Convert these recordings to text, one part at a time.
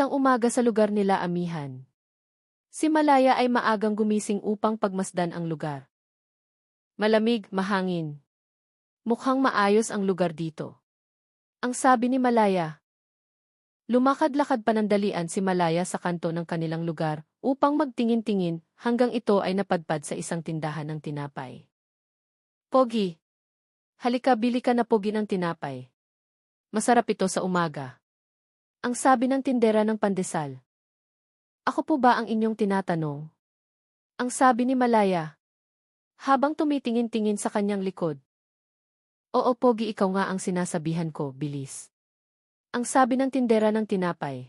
Isang umaga sa lugar nila Amihan. Si Malaya ay maagang gumising upang pagmasdan ang lugar. Malamig, mahangin. Mukhang maayos ang lugar dito. Ang sabi ni Malaya. Lumakad-lakad panandalian si Malaya sa kanto ng kanilang lugar upang magtingin-tingin hanggang ito ay napadpad sa isang tindahan ng tinapay. Pogi. Halika bili ka na pogi ng tinapay. Masarap ito sa umaga. Ang sabi ng tindera ng pandesal. Ako po ba ang inyong tinatanong? Ang sabi ni Malaya. Habang tumitingin-tingin sa kanyang likod. Oo pogi ikaw nga ang sinasabihan ko, bilis. Ang sabi ng tindera ng tinapay.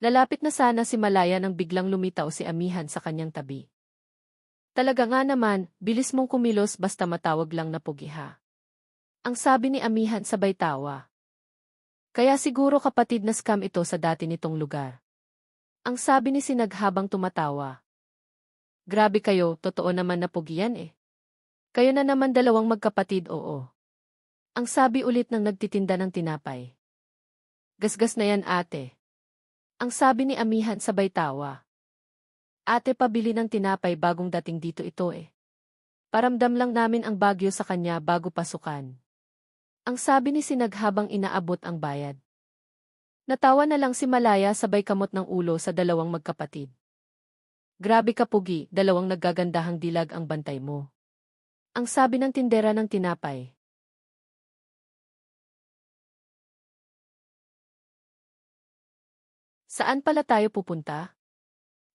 Lalapit na sana si Malaya nang biglang lumitaw si Amihan sa kanyang tabi. Talaga nga naman, bilis mong kumilos basta matawag lang na pogi ha. Ang sabi ni Amihan sabay tawa. Kaya siguro kapatid na scam ito sa dati nitong lugar. Ang sabi ni Sinag habang tumatawa. Grabe kayo, totoo naman na pogi eh. Kayo na naman dalawang magkapatid oo. Ang sabi ulit ng nagtitinda ng tinapay. Gasgas na yan ate. Ang sabi ni Amihan sabay tawa. Ate pabili ng tinapay bagong dating dito ito eh. Paramdam lang namin ang bagyo sa kanya bago pasukan. Ang sabi ni Sinag habang inaabot ang bayad. Natawa na lang si Malaya sabay kamot ng ulo sa dalawang magkapatid. Grabe ka pugi, dalawang naggagandahang dilag ang bantay mo. Ang sabi ng tindera ng tinapay. Saan pala tayo pupunta?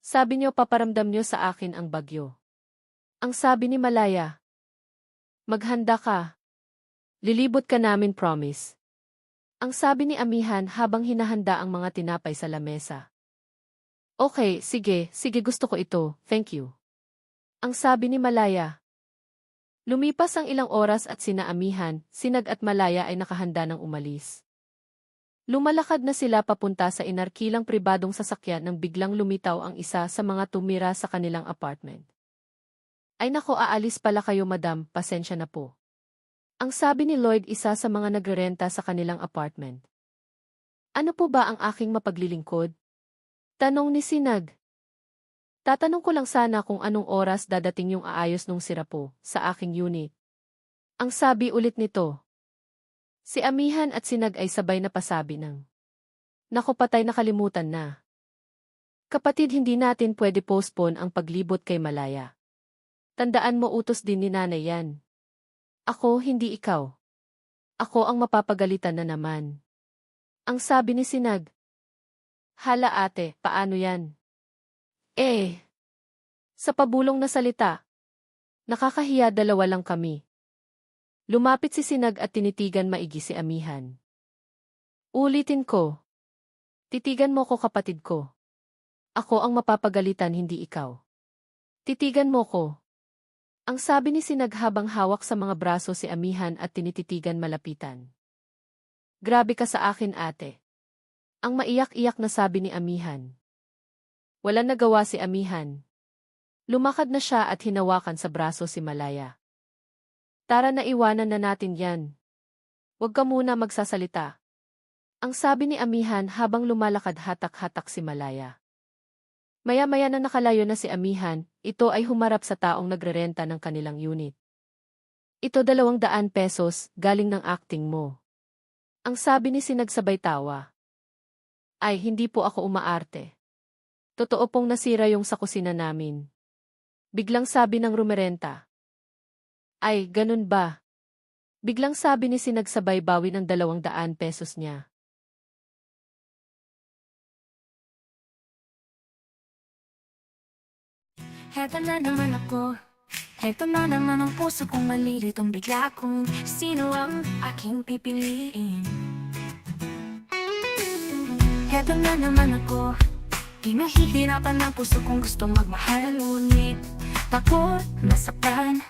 Sabi niyo paparamdam niyo sa akin ang bagyo. Ang sabi ni Malaya. Maghanda ka. Lilibot ka namin promise. Ang sabi ni Amihan habang hinahanda ang mga tinapay sa lamesa. Okay, sige, sige gusto ko ito, thank you. Ang sabi ni Malaya. Lumipas ang ilang oras at sina Amihan, Sinag at Malaya ay nakahanda ng umalis. Lumalakad na sila papunta sa inarkilang pribadong sasakyan nang biglang lumitaw ang isa sa mga tumira sa kanilang apartment. Ay nako aalis pala kayo madam, pasensya na po. Ang sabi ni Lloyd isa sa mga nagrerenta sa kanilang apartment. Ano po ba ang aking mapaglilingkod? Tanong ni Sinag. Tatanong ko lang sana kung anong oras dadating yung aayos nung sira po sa aking unit. Ang sabi ulit nito. Si Amihan at Sinag ay sabay na pasabi ng. Nako patay nakalimutan na. Kapatid hindi natin pwede postpone ang paglibot kay Malaya. Tandaan mo utos din ni nanay yan. Ako hindi ikaw. Ako ang mapapagalitan na naman. Ang sabi ni Sinag. Hala ate, paano yan? Eh. Sa pabulong na salita. Nakakahiya dalawa lang kami. Lumapit si Sinag at tinitigan maigi si Amihan. Ulitin ko. Titigan mo ko kapatid ko. Ako ang mapapagalitan hindi ikaw. Titigan mo ko. Ang sabi ni Sinag habang hawak sa mga braso si Amihan at tinititigan malapitan. Grabe ka sa akin ate. Ang maiyak-iyak na sabi ni Amihan. Wala nagawa si Amihan. Lumakad na siya at hinawakan sa braso si Malaya. Tara na iwanan na natin yan. Huwag ka muna magsasalita. Ang sabi ni Amihan habang lumalakad hatak-hatak si Malaya. Maya-maya na nakalayo na si Amihan, ito ay humarap sa taong nagrerenta ng kanilang unit. Ito dalawang daan pesos, galing ng acting mo. Ang sabi ni Sinagsabay tawa. Ay, hindi po ako umaarte. Totoo pong nasira yung sa kusina namin. Biglang sabi ng rumerenta. Ay, ganun ba? Biglang sabi ni Sinagsabay bawi ng dalawang daan pesos niya. Heto na naman ako. Heto na naman ang puso kong malilitong bigla kung Sino ang aking pipiliin. Heto na naman ako. Pinahihirapan ang puso kong gusto magmahal Ngunit takot masaktan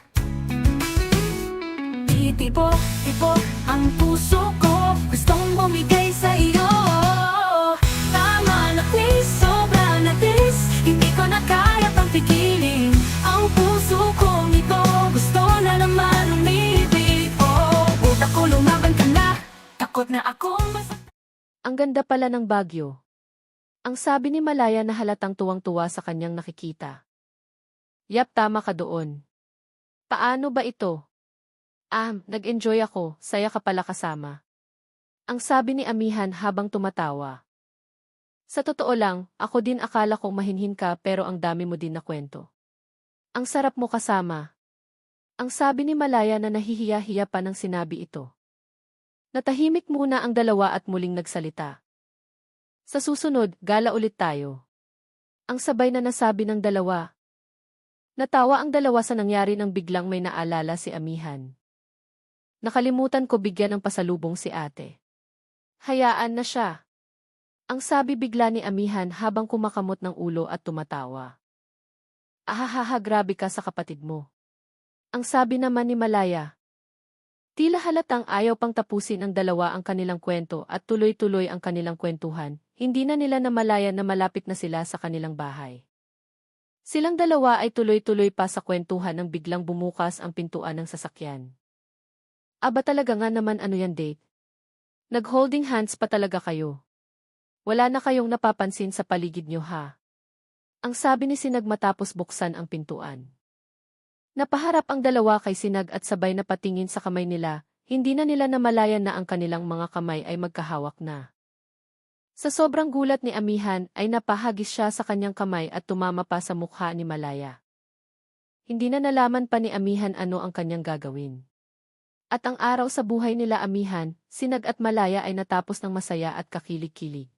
Titibok, tibok ang puso Ang ganda pala ng Bagyo. Ang sabi ni Malaya na halatang tuwang-tuwa sa kanyang nakikita. Yap, tama ka doon. Paano ba ito? Ah, nag-enjoy ako, saya ka pala kasama. Ang sabi ni Amihan habang tumatawa. Sa totoo lang, ako din akala kong mahinhin ka pero ang dami mo din na kwento. Ang sarap mo kasama. Ang sabi ni Malaya na nahihiya-hiya pa nang sinabi ito. Natahimik muna ang dalawa at muling nagsalita. Sa susunod, gala ulit tayo. Ang sabay na nasabi ng dalawa. Natawa ang dalawa sa nangyari nang biglang may naalala si Amihan. Nakalimutan ko bigyan ng pasalubong si ate. Hayaan na siya. Ang sabi bigla ni Amihan habang kumakamot ng ulo at tumatawa. Ahahaha grabe ka sa kapatid mo. Ang sabi naman ni Malaya. Tila halatang ayaw pang tapusin ang dalawa ang kanilang kwento at tuloy-tuloy ang kanilang kwentuhan, hindi na nila namalayan na malapit na sila sa kanilang bahay. Silang dalawa ay tuloy-tuloy pa sa kwentuhan nang biglang bumukas ang pintuan ng sasakyan. Aba talaga nga naman ano yan date? Nag-holding hands pa talaga kayo. Wala na kayong napapansin sa paligid nyo ha. Ang sabi ni Sinag matapos buksan ang pintuan. Napaharap ang dalawa kay Sinag at sabay na patingin sa kamay nila, hindi na nila namalayan na ang kanilang mga kamay ay magkahawak na. Sa sobrang gulat ni Amihan ay napahagis siya sa kanyang kamay at tumama pa sa mukha ni Malaya. Hindi na nalaman pa ni Amihan ano ang kanyang gagawin. At ang araw sa buhay nila Amihan, Sinag at Malaya ay natapos ng masaya at kakilig-kilig.